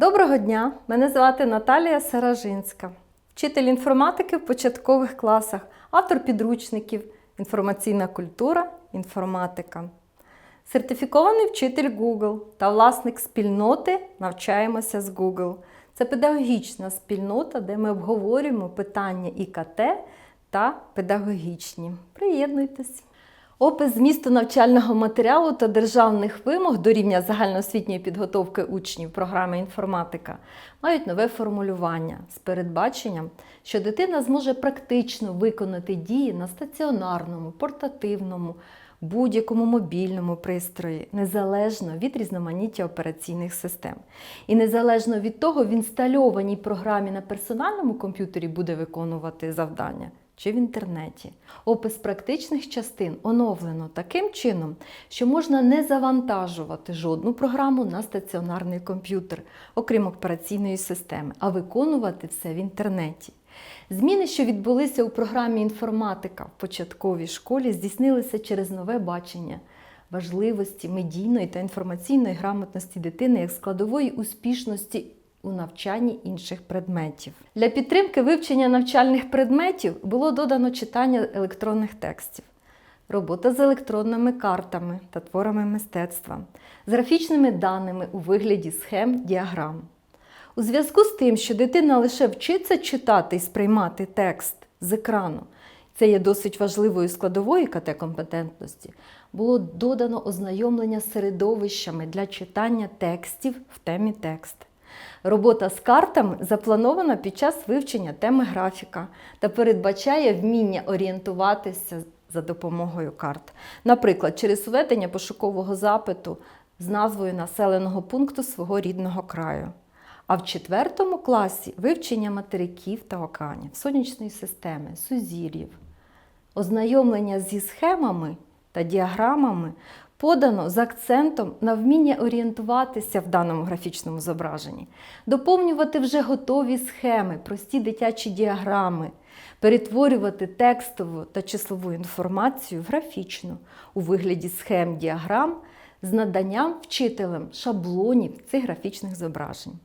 Доброго дня! Мене звати Наталія Саражинська, вчитель інформатики в початкових класах, автор підручників Інформаційна культура, інформатика, сертифікований вчитель Google та власник спільноти Навчаємося з Google. Це педагогічна спільнота, де ми обговорюємо питання ІКТ та педагогічні. Приєднуйтесь! Опис змісту навчального матеріалу та державних вимог до рівня загальноосвітньої підготовки учнів програми інформатика мають нове формулювання з передбаченням, що дитина зможе практично виконати дії на стаціонарному, портативному, будь-якому мобільному пристрої, незалежно від різноманіття операційних систем. І незалежно від того, в інстальованій програмі на персональному комп'ютері буде виконувати завдання чи в інтернеті. Опис практичних частин оновлено таким чином, що можна не завантажувати жодну програму на стаціонарний комп'ютер, окрім операційної системи, а виконувати все в інтернеті. Зміни, що відбулися у програмі інформатика в початковій школі, здійснилися через нове бачення важливості медійної та інформаційної грамотності дитини як складової успішності у навчанні інших предметів. Для підтримки вивчення навчальних предметів було додано читання електронних текстів, робота з електронними картами та творами мистецтва, з графічними даними у вигляді схем діаграм. У зв'язку з тим, що дитина лише вчиться читати і сприймати текст з екрану, це є досить важливою складовою КТ-компетентності, було додано ознайомлення з середовищами для читання текстів в темі текст. Робота з картами запланована під час вивчення теми графіка та передбачає вміння орієнтуватися за допомогою карт. Наприклад, через введення пошукового запиту з назвою населеного пункту свого рідного краю. А в четвертому класі вивчення материків та океанів, сонячної системи, сузір'їв. Ознайомлення зі схемами та діаграмами подано з акцентом на вміння орієнтуватися в даному графічному зображенні, доповнювати вже готові схеми, прості дитячі діаграми, перетворювати текстову та числову інформацію в графічну у вигляді схем діаграм з наданням вчителем шаблонів цих графічних зображень.